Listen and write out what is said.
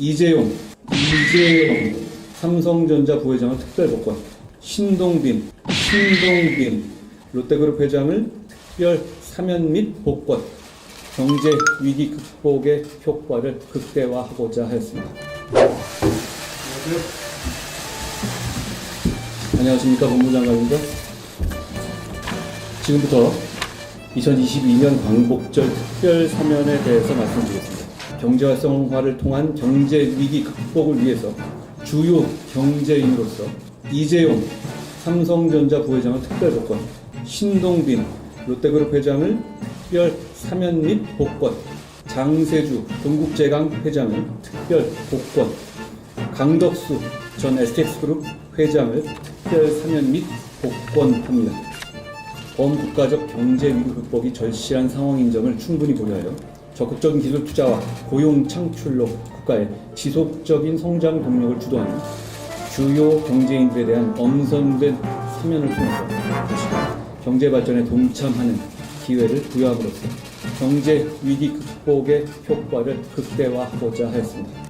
이재용, 이재용 삼성전자 부회장을 특별 복권, 신동빈, 신동빈 롯데그룹 회장을 특별 사면 및 복권, 경제 위기 극복의 효과를 극대화하고자 하였습니다. 안녕하십니까 본부장관입니다. 지금부터 2022년 광복절 특별 사면에 대해서 말씀드리겠습니다. 경제 활성화를 통한 경제 위기 극복을 위해서 주요 경제인으로서 이재용 삼성전자 부회장을 특별 복권, 신동빈 롯데그룹 회장을 특별 사면 및 복권, 장세주 동국제강 회장을 특별 복권, 강덕수 전 STX그룹 회장을 특별 사면 및 복권합니다. 범국가적 경제 위기 극복이 절실한 상황인 점을 충분히 고려하여 적극적인 기술 투자와 고용 창출로 국가의 지속적인 성장 동력을 주도하는 주요 경제인들에 대한 엄선된 사면을 통해서 다시 경제 발전에 동참하는 기회를 부여함으로써 경제 위기 극복의 효과를 극대화하고자 하였습니다.